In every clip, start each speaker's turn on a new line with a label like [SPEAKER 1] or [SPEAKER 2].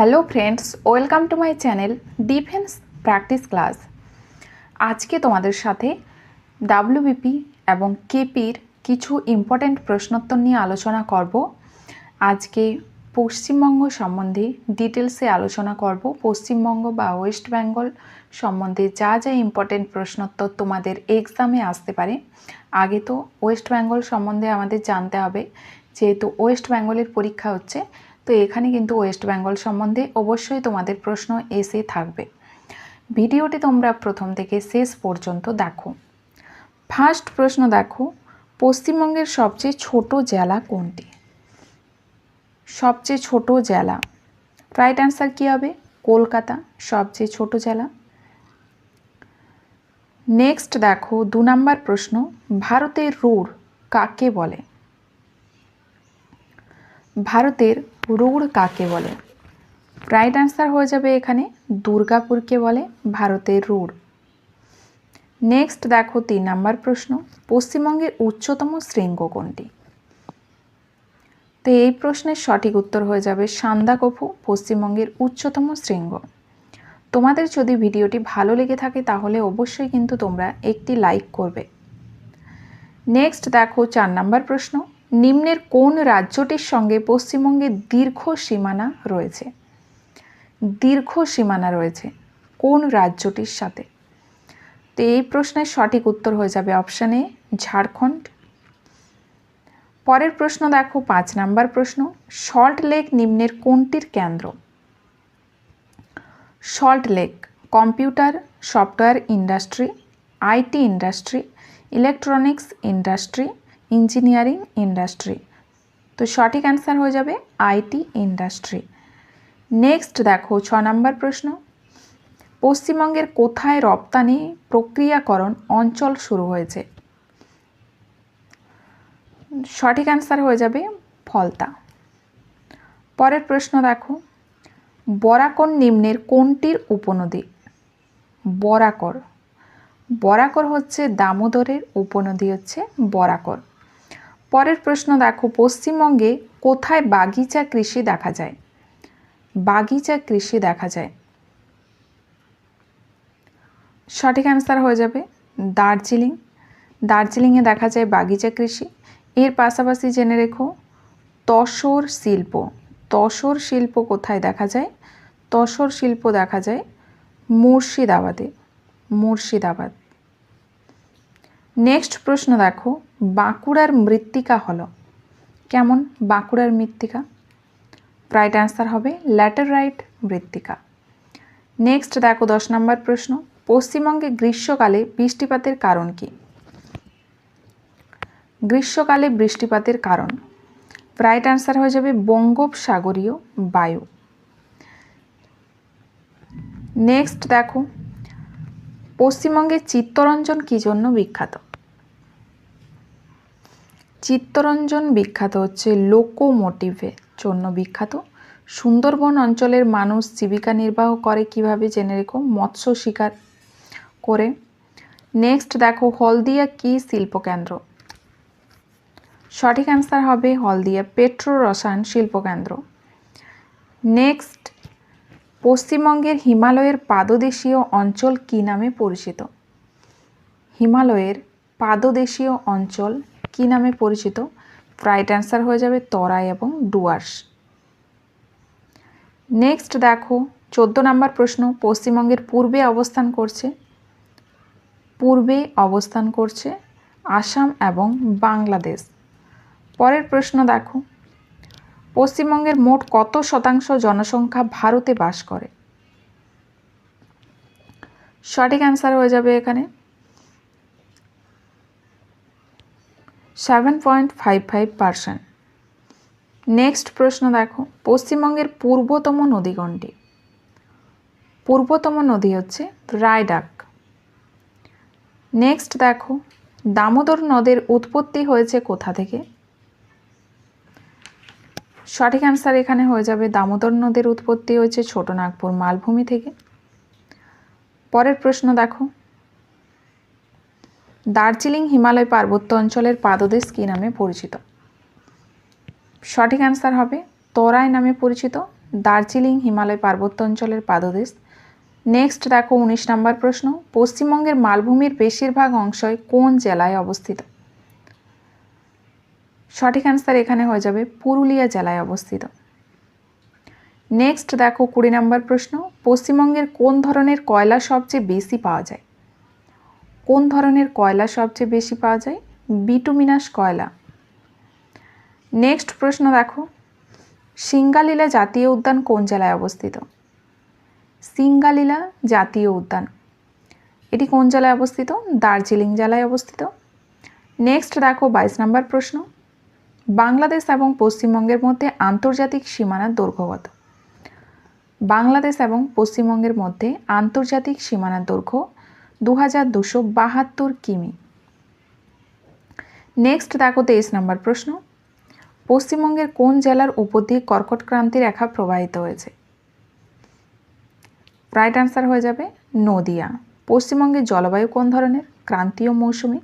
[SPEAKER 1] Hello friends, welcome to my channel defence practice class. আজকে তোমাদের সাথে ডাব্লিউবিপি এবং কেপির কিছু ইম্পর্ট্যান্ট প্রশ্নোত্তর নিয়ে আলোচনা করব। আজকে পশ্চিমবঙ্গ সম্বন্ধে ডিটেলসে আলোচনা করব। পশ্চিমবঙ্গ বা ওয়েস্ট বেঙ্গল সম্বন্ধে যা যা ইম্পর্ট্যান্ট প্রশ্নোত্তর তোমাদের এক্সামে আসতে পারে। আগে তো ওয়েস্ট বেঙ্গল সম্বন্ধে আমাদের জানতে হবে। যেহেতু ওয়েস্ট বেঙ্গলের পরীক্ষা হচ্ছে তো এখানে কিন্তু ওয়েস্ট বেঙ্গল সম্বন্ধে অবশ্যই তোমাদের প্রশ্ন এসে থাকবে। ভিডিওটি তোমরা প্রথম থেকে শেষ পর্যন্ত দেখো। ফার্স্ট প্রশ্ন দেখো, পশ্চিমবঙ্গের সবচেয়ে ছোট জেলা কোনটি? সবচেয়ে ছোট জেলা। রাইট অ্যান্সার কী হবে? কলকাতা, সবচেয়ে ছোট জেলা। নেক্সট দেখো, দু নম্বর প্রশ্ন, ভারতের রুড় কাকে বলে? ভারতের রুড় কাকে বলে? রাইট অ্যান্সার হয়ে যাবে এখানে দুর্গাপুরকে বলে ভারতের রুড়। নেক্সট দেখো তিন নাম্বার প্রশ্ন, পশ্চিমবঙ্গের উচ্চতম শৃঙ্গ কোনটি? তো এই প্রশ্নের সঠিক উত্তর হয়ে যাবে সান্দাকফু, পশ্চিমবঙ্গের উচ্চতম শৃঙ্গ। তোমাদের যদি ভিডিওটি ভালো লেগে থাকে তাহলে অবশ্যই কিন্তু তোমরা একটি লাইক করবে। নেক্সট দেখো চার নাম্বার প্রশ্ন নিম্নের কোন রাজ্যটির সঙ্গে পশ্চিমবঙ্গের দীর্ঘ সীমানা রয়েছে? দীর্ঘ সীমানা রয়েছে কোন রাজ্যটির সাথে? তো এই প্রশ্নের সঠিক উত্তর হয়ে যাবে অপশান ঝাড়খণ্ড। পরের প্রশ্ন দেখো, পাঁচ নাম্বার প্রশ্ন, সল্ট লেক নিম্নের কোনটির কেন্দ্র? Salt Lake, computer, software industry, IT industry, electronics industry engineering industry. তো সঠিক অ্যান্সার হয়ে যাবে আইটি ইন্ডাস্ট্রি। নেক্সট দেখো, ছ নম্বর প্রশ্ন। পশ্চিমবঙ্গের কোথায় রপ্তানি প্রক্রিয়াকরণ অঞ্চল শুরু হয়েছে? সঠিক অ্যান্সার হয়ে যাবে ফলতা। পরের প্রশ্ন দেখো, বরাকর নিম্নের কোনটির উপনদী? বরাকর। বরাকর হচ্ছে দামোদরের উপনদী হচ্ছে বরাকর। পরের প্রশ্ন দেখো, পশ্চিমবঙ্গে কোথায় বাগিচা কৃষি দেখা যায়? বাগিচা কৃষি দেখা যায়। সঠিক অ্যান্সার হয়ে যাবে দার্জিলিং। দার্জিলিংয়ে দেখা যায় বাগিচা কৃষি। এর পাশাপাশি জেনে রেখো, তসর শিল্প। তসর শিল্প কোথায় দেখা যায়? তসর শিল্প দেখা যায় মুর্শিদাবাদে। মুর্শিদাবাদ। নেক্সট প্রশ্ন দেখো বাঁকুড়ার মৃত্তিকা হলো। কেমন বাঁকুড়ার মৃত্তিকা? রাইট অ্যান্সার হবে ল্যাটারাইট মৃত্তিকা। নেক্সট দেখো দশ নম্বর প্রশ্ন, পশ্চিমবঙ্গে গ্রীষ্মকালে বৃষ্টিপাতের কারণ কি? গ্রীষ্মকালে বৃষ্টিপাতের কারণ। রাইট অ্যান্সার হয়ে যাবে বঙ্গোপসাগরীয় বায়ু। নেক্সট দেখো, পশ্চিমবঙ্গে চিত্তরঞ্জন কী জন্য বিখ্যাত? চিত্তরঞ্জন বিখ্যাত হচ্ছে লোকোমোটিভের জন্য বিখ্যাত। সুন্দরবন অঞ্চলের মানুষ জীবিকা নির্বাহ করে কীভাবে জেনে রেখো? মৎস্য শিকার করে। নেক্সট দেখো, হলদিয়া কি শিল্পকেন্দ্র? সঠিক অ্যান্সার হবে হলদিয়া পেট্রো রসায়ন শিল্পকেন্দ্র। নেক্সট পশ্চিমবঙ্গের হিমালয়ের পাদদেশীয় অঞ্চল কী নামে পরিচিত? হিমালয়ের পাদদেশীয় অঞ্চল কী নামে পরিচিত? রাইট অ্যান্সার হয়ে যাবে তরাই এবং ডুয়ার্স। নেক্সট দেখো, চোদ্দ নম্বর প্রশ্ন, পশ্চিমবঙ্গের পূর্বে অবস্থান করছে। পূর্বে অবস্থান করছে আসাম এবং বাংলাদেশ। পরের প্রশ্ন দেখো, পশ্চিমবঙ্গের মোট কত শতাংশ জনসংখ্যা ভারতে বাস করে? সঠিক অ্যান্সার হয়ে যাবে এখানে। Seven point five five percent next প্রশ্ন দেখো, পশ্চিমবঙ্গের পূর্বতম নদী কোনটি? পূর্বতম নদী হচ্ছে রায়ডাক। নেক্সট দেখো, দামোদর নদের উৎপত্তি হয়েছে কোথা থেকে? সঠিক অ্যান্সার এখানে হয়ে যাবে, দামোদর নদের উৎপত্তি হয়েছে ছোটনাগপুর মালভূমি থেকে। পরের প্রশ্ন দেখো দার্জিলিং হিমালয় পার্বত্য অঞ্চলের পাদদেশ কী নামে পরিচিত? সঠিক অ্যান্সার হবে তরাই নামে পরিচিত, দার্জিলিং হিমালয় পার্বত্য অঞ্চলের পাদদেশ। নেক্সট দেখো উনিশ নম্বর প্রশ্ন, পশ্চিমবঙ্গের মালভূমির বেশিরভাগ অংশই কোন জেলায় অবস্থিত? সঠিক অ্যান্সার এখানে হয়ে যাবে পুরুলিয়া জেলায় অবস্থিত। নেক্সট দেখো কুড়ি নম্বর প্রশ্ন, পশ্চিমবঙ্গের কোন ধরনের কয়লা সবচেয়ে বেশি পাওয়া যায়? কোন ধরনের কয়লা সবচেয়ে বেশি পাওয়া যায়? বিটুমিনাস কয়লা। নেক্সট প্রশ্ন দেখো। সিঙ্গালীলা জাতীয় উদ্যান কোন জেলায় অবস্থিত? সিঙ্গালীলা জাতীয় উদ্যান। এটি কোন জেলায় অবস্থিত? দার্জিলিং জেলায় অবস্থিত। নেক্সট দেখো বাইশ নম্বর প্রশ্ন। বাংলাদেশ এবং পশ্চিমবঙ্গের মধ্যে আন্তর্জাতিক সীমানার দৈর্ঘ্য কত বাংলাদেশ এবং পশ্চিমবঙ্গের মধ্যে আন্তর্জাতিক সীমানার দৈর্ঘ্য দু হাজার দুশো বাহাত্তর কিমি। নেক্সট দেখো তেইশ নম্বর প্রশ্ন। পশ্চিমবঙ্গের কোন জেলার উপর দিয়ে কর্কট ক্রান্তি রেখা প্রবাহিত হয়েছে? রাইট অ্যান্সার হয়ে যাবে নদিয়া। পশ্চিমবঙ্গের জলবায়ু কোন ধরনের? ক্রান্তীয় মৌসুমি।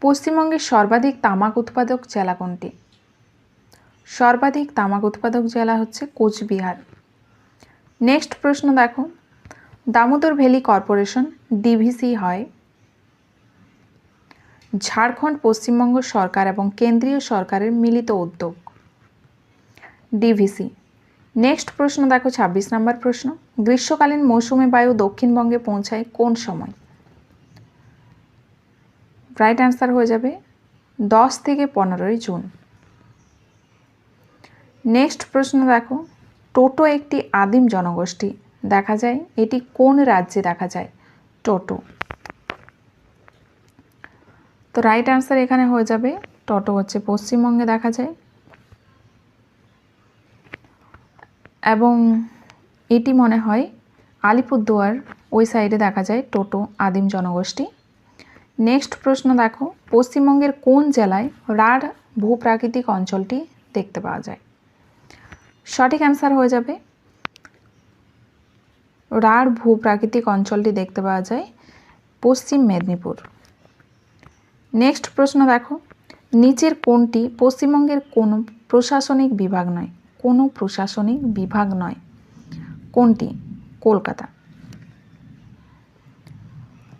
[SPEAKER 1] পশ্চিমবঙ্গের সর্বাধিক তামাক উৎপাদক জেলা কোনটি? সর্বাধিক তামাক উৎপাদক জেলা হচ্ছে কোচবিহার। নেক্সট প্রশ্ন দেখো। দামোদর ভ্যালি কর্পোরেশন, ডিভিসি হয়। ঝাড়খণ্ড পশ্চিমবঙ্গ সরকার এবং কেন্দ্রীয় সরকারের মিলিত উদ্যোগ। ডিভিসি। নেক্সট প্রশ্ন দেখো, ছাব্বিশ নম্বর প্রশ্ন। গ্রীষ্মকালীন মৌসুমে বায়ু দক্ষিণবঙ্গে পৌঁছায় কোন সময়? রাইট অ্যান্সার হয়ে যাবে দশ থেকে পনেরোই জুন। নেক্সট প্রশ্ন দেখো, টোটো একটি আদিম জনগোষ্ঠী দেখা যায়? এটি কোন রাজ্যে দেখা যায়? টোটো। তো রাইট অ্যান্সার এখানে হয়ে যাবে। টোটো হচ্ছে পশ্চিমবঙ্গে দেখা যায়। এবং এটি মনে হয় আলিপুরদুয়ার ওই সাইডে দেখা যায় টোটো, আদিম জনগোষ্ঠী। নেক্সট প্রশ্ন দেখো, পশ্চিমবঙ্গের কোন জেলায় রাঢ় ভূপ্রাকৃতিক অঞ্চলটি দেখতে পাওয়া যায়? সঠিক অ্যান্সার হয়ে যাবে রাঢ় ভূপ্রাকৃতিক অঞ্চলটি দেখতে পাওয়া যায় পশ্চিম মেদিনীপুর। নেক্সট প্রশ্ন দেখো। নিচের কোনটি পশ্চিমবঙ্গের কোনো প্রশাসনিক বিভাগ নয়, কোনো প্রশাসনিক বিভাগ নয়। কোনটি? কলকাতা।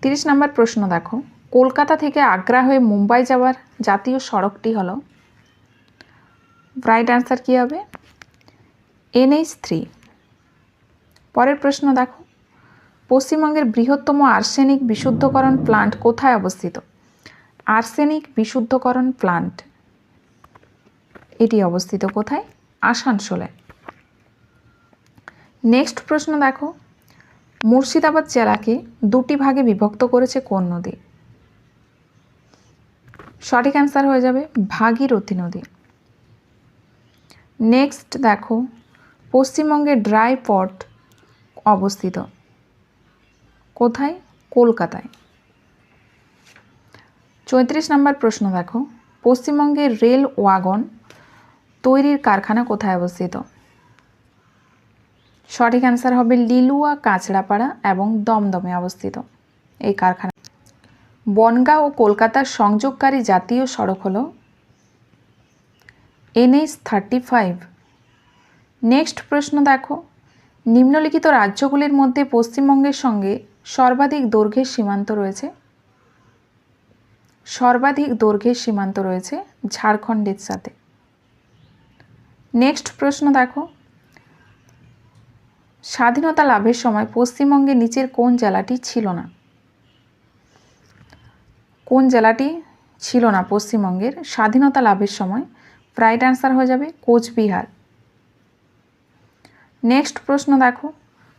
[SPEAKER 1] তিরিশ নম্বর প্রশ্ন দেখো। কলকাতা থেকে আগ্রা হয়ে মুম্বাই যাওয়ার জাতীয় সড়কটি হলো রাইট অ্যান্সার কী হবে? এনএইচ থ্রি পরের প্রশ্ন দেখো। পশ্চিমবঙ্গের বৃহত্তম আর্সেনিক বিশুদ্ধকরণ প্লান্ট কোথায় অবস্থিত? আর্সেনিক বিশুদ্ধকরণ প্লান্ট এটি অবস্থিত কোথায়? আসানসোলে। নেক্সট প্রশ্ন দেখো। মুর্শিদাবাদ জেলাকে দুটি ভাগে বিভক্ত করেছে কোন নদী? সঠিক অ্যান্সার হয়ে যাবে ভাগীরথী নদী। নেক্সট দেখো। পশ্চিমবঙ্গে ড্রাই পট অবস্থিত। কোথায়? কলকাতায়। চৌত্রিশ নম্বর প্রশ্ন দেখো। পশ্চিমবঙ্গের রেল ওয়াগন তৈরির কারখানা কোথায় অবস্থিত? সঠিক অ্যান্সার হবে লিলুয়া, কাঁচড়াপাড়া এবং দমদমে অবস্থিত এই কারখানা। বনগাঁ ও কলকাতার সংযোগকারী জাতীয় সড়ক হল এনএইচ থার্টি ফাইভ। নেক্সট প্রশ্ন দেখো। নিম্নলিখিত রাজ্যগুলির মধ্যে পশ্চিমবঙ্গের সঙ্গে সর্বাধিক দৈর্ঘ্যের সীমান্ত রয়েছে। সর্বাধিক দৈর্ঘ্যের সীমান্ত রয়েছে ঝাড়খণ্ডের সাথে। নেক্সট প্রশ্ন দেখো। স্বাধীনতা লাভের সময় পশ্চিমবঙ্গে নিচের কোন জেলাটি ছিল না? কোন জেলাটি ছিল না পশ্চিমবঙ্গের? স্বাধীনতা লাভের সময় রাইট অ্যান্সার হয়ে যাবে কোচবিহার। নেক্সট প্রশ্ন দেখো।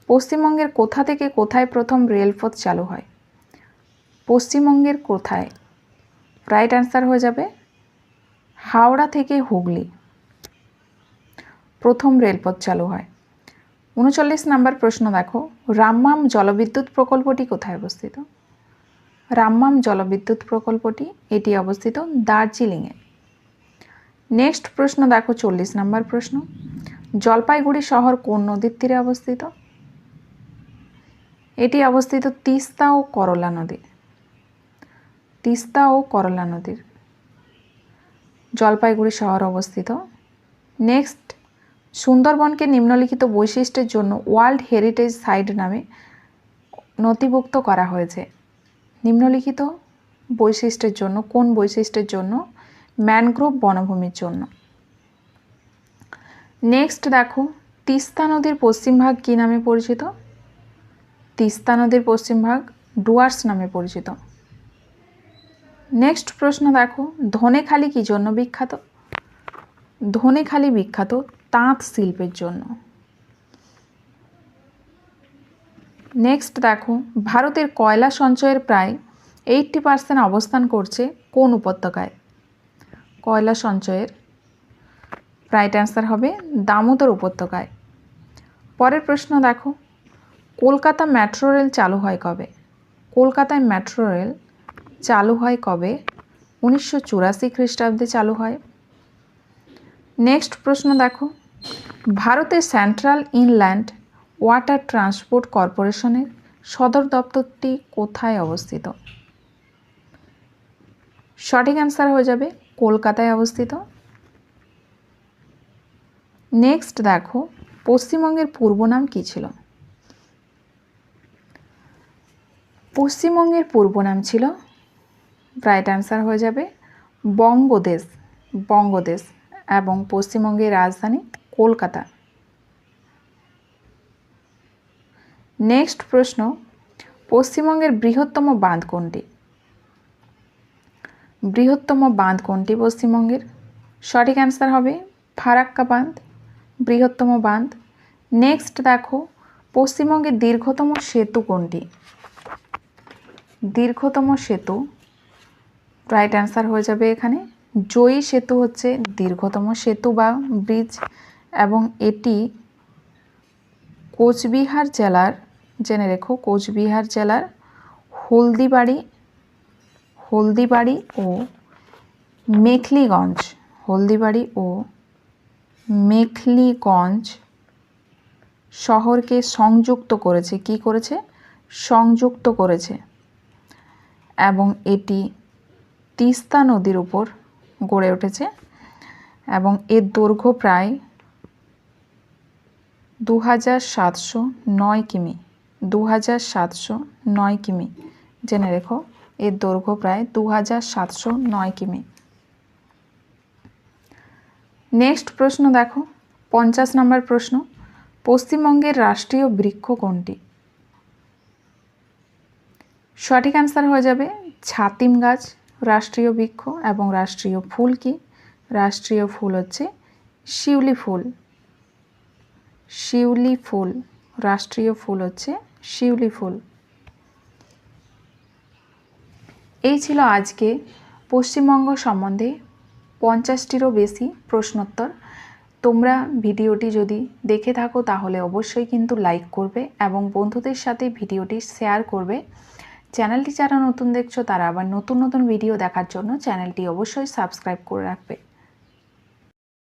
[SPEAKER 1] পশ্চিমবঙ্গের কোথা থেকে কোথায় প্রথম রেলপথ চালু হয়? পশ্চিমবঙ্গের কোথায়? রাইট অ্যান্সার হয়ে যাবে, হাওড়া থেকে হুগলি। প্রথম রেলপথ চালু হয়। উনচল্লিশ নাম্বার প্রশ্ন দেখো, রামমাম জলবিদ্যুৎ প্রকল্পটি কোথায় অবস্থিত? রামমাম জলবিদ্যুৎ প্রকল্পটি, এটি অবস্থিত দার্জিলিংয়ে। নেক্সট প্রশ্ন দেখো, চল্লিশ নাম্বার প্রশ্ন। জলপাইগুড়ি শহর কোন নদীর তীরে অবস্থিত? এটি অবস্থিত তিস্তা ও করলা নদী। তিস্তা ও করলা নদীর জলপাইগুড়ি শহর অবস্থিত। নেক্সট, সুন্দরবনকে নিম্নলিখিত বৈশিষ্ট্যের জন্য ওয়ার্ল্ড হেরিটেজ সাইট নামে নথিভুক্ত করা হয়েছে। নিম্নলিখিত বৈশিষ্ট্যের জন্য, কোন বৈশিষ্ট্যের জন্য? ম্যানগ্রোভ বনভূমির জন্য। নেক্সট দেখো, তিস্তা নদীর পশ্চিমভাগ কী নামে পরিচিত? তিস্তা নদীর পশ্চিমভাগ ডুয়ার্স নামে পরিচিত। নেক্সট প্রশ্ন দেখো, ধনেখালি কী জন্য বিখ্যাত? ধনেখালি বিখ্যাত তাঁত শিল্পের জন্য। নেক্সট দেখো, ভারতের কয়লা সঞ্চয়ের প্রায় এইটটি পার্সেন্ট অবস্থান করছে কোন উপত্যকায়? কয়লা সঞ্চয়ের রাইট অ্যান্সার হবে দামোদর উপত্যকায়। পরের প্রশ্ন দেখো, কলকাতা মেট্রো রেল চালু হয় কবে? কলকাতায় মেট্রো রেল চালু হয় কবে? উনিশশো চুরাশি খ্রিস্টাব্দে চালু হয়। নেক্সট প্রশ্ন দেখো, ভারতের সেন্ট্রাল ইনল্যান্ড ওয়াটার ট্রান্সপোর্ট কর্পোরেশনের সদর দপ্তরটি কোথায় অবস্থিত? সঠিক অ্যান্সার হয়ে যাবে কলকাতায় অবস্থিত। নেক্সট দেখো, পশ্চিমবঙ্গের পূর্ব নাম কী ছিল? পশ্চিমবঙ্গের পূর্ব নাম ছিল রাইট অ্যান্সার হয়ে যাবে, বঙ্গদেশ বঙ্গদেশ এবং পশ্চিমবঙ্গের রাজধানী কলকাতা। নেক্সট প্রশ্ন, পশ্চিমবঙ্গের বৃহত্তম বাঁধ কোনটি? বৃহত্তম বাঁধ কোনটি পশ্চিমবঙ্গের? সঠিক অ্যান্সার হবে ফারাক্কা বাঁধ। বৃহত্তম বাঁধ। নেক্সট দেখো, পশ্চিমবঙ্গের দীর্ঘতম সেতু কোনটি? দীর্ঘতম সেতু রাইট অ্যান্সার হয়ে যাবে এখানে। জয়ী সেতু হচ্ছে দীর্ঘতম সেতু বা ব্রিজ এবং এটি কোচবিহার জেলার, জেনে রেখো, কোচবিহার জেলার হলদিবাড়ি হলদিবাড়ি ও মেখলিগঞ্জ, হলদিবাড়ি ও মেখলিগঞ্জ শহরকে সংযুক্ত করেছে। কি করেছে? সংযুক্ত করেছে। এবং এটি তিস্তা নদীর উপর গড়ে উঠেছে। এবং এর দৈর্ঘ্য প্রায় দু হাজার সাতশো নয় কিমি। দু হাজার সাতশো নয় কিমি। জেনে রেখো, এর দৈর্ঘ্য প্রায় দু হাজার সাতশো নয় কিমি। নেক্সট প্রশ্ন দেখো, পঞ্চাশ নম্বর প্রশ্ন, পশ্চিমবঙ্গের রাষ্ট্রীয় বৃক্ষ কোনটি? সঠিক অ্যান্সার হয়ে যাবে, ছাতিম গাছ, রাষ্ট্রীয় বৃক্ষ এবং রাষ্ট্রীয় ফুল কি? রাষ্ট্রীয় ফুল হচ্ছে শিউলি ফুল। শিউলি ফুল, রাষ্ট্রীয় ফুল হচ্ছে শিউলি ফুল। এই ছিল আজকে পশ্চিমবঙ্গ সম্বন্ধে পঞ্চাশটিরও বেশি প্রশ্নোত্তর। তোমরা ভিডিওটি যদি দেখে থাকো, তাহলে অবশ্যই কিন্তু লাইক করবে এবং বন্ধুদের সাথে ভিডিওটি শেয়ার করবে। চ্যানেলটি যারা নতুন দেখছ, তারা আবার নতুন নতুন ভিডিও দেখার জন্য চ্যানেলটি অবশ্যই সাবস্ক্রাইব করে রাখবে।